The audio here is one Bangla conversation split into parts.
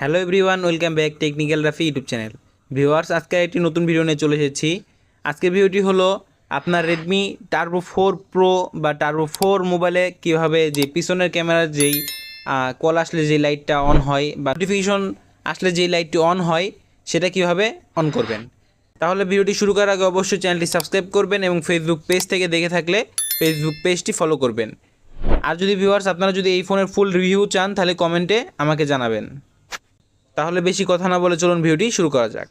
Hello everyone, welcome back technical Rafi YouTube channel. Viewers, আজকে একটি নতুন ভিডিও নিয়ে চলে এসেছি। আজকের ভিডিওটি হলো আপনার রেডমি টার্বো ফোর প্রো বা টার্বো ফোর মোবাইলে কীভাবে যে পিছনের ক্যামেরার যেই কল আসলে যে লাইটটা অন হয় বা নোটিফিকেশন আসলে যেই লাইটটি অন হয়, সেটা কীভাবে অন করবেন। তাহলে ভিডিওটি শুরু করার আগে অবশ্যই চ্যানেলটি সাবস্ক্রাইব করবেন এবং ফেসবুক পেজ থেকে দেখে থাকলে ফেসবুক পেজটি ফলো করবেন। আর যদি ভিউয়ার্স, আপনারা যদি এই ফোনের ফুল রিভিউ চান, তাহলে কমেন্টে আমাকে জানাবেন। তাহলে বেশি কথা না বলে চলুন ভিডিওটি শুরু করা যাক।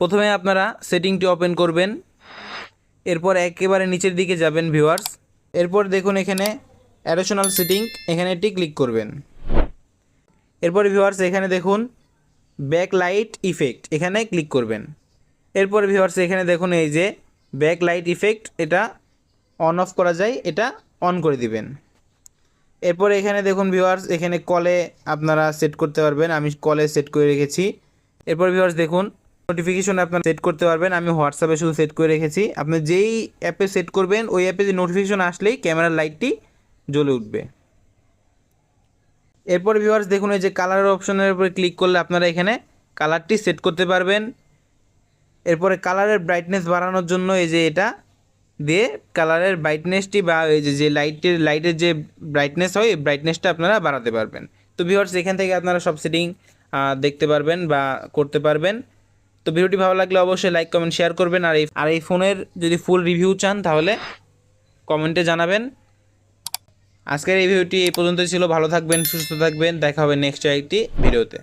প্রথমে আপনারা সেটিংটি ওপেন করবেন। এরপর একেবারে নিচের দিকে যাবেন ভিউয়ার্স। এরপর দেখুন এখানে অ্যাডিশনাল সেটিং, এখানে একটি ক্লিক করবেন। এরপর ভিউয়ার্স এখানে দেখুন ব্যাক লাইট ইফেক্ট, এখানে ক্লিক করবেন। এরপর ভিউয়ার্স এখানে দেখুন এই যে ব্যাক লাইট ইফেক্ট, এটা অন অফ করা যায়, এটা অন করে দিবেন। এরপর এখানে দেখুন ভিউয়ার্স এখানে কলে আপনারা সেট করতে পারবেন। আমি কলে সেট করে রেখেছি। এরপর ভিউয়ার্স দেখুন নোটিফিকেশন আপনারা সেট করতে পারবেন। আমি হোয়াটসঅ্যাপে শুধু সেট করে রেখেছি। আপনি যেই অ্যাপে সেট করবেন, ওই অ্যাপে যে নোটিফিকেশন আসলেই ক্যামেরার লাইটটি জ্বলে উঠবে। এরপর ভিউয়ার্স দেখুন, এই যে কালার অপশনের উপরে ক্লিক করলে আপনারা এখানে কালারটি সেট করতে পারবেন। এরপরে কালারের ব্রাইটনেস বাড়ানোর জন্য এই যে এটা দিয়ে কালারের ব্রাইটনেসটি বা এই যে লাইটের লাইটের যে ব্রাইটনেস হয় ব্রাইটনেসটা আপনারা বাড়াতে পারবেন। তো ভিউয়ার্স এখান থেকে আপনারা সব সেটিং দেখতে পারবেন বা করতে পারবেন। তো ভিডিওটি ভালো লাগলে অবশ্যই লাইক কমেন্ট শেয়ার করবেন। আর এই আর এই ফোনের যদি ফুল রিভিউ চান, তাহলে কমেন্টে জানাবেন। আজকের এই ভিডিওটি এই পর্যন্তই ছিল। ভালো থাকবেন, সুস্থ থাকবেন। দেখা হবে নেক্সট একটি ভিডিওতে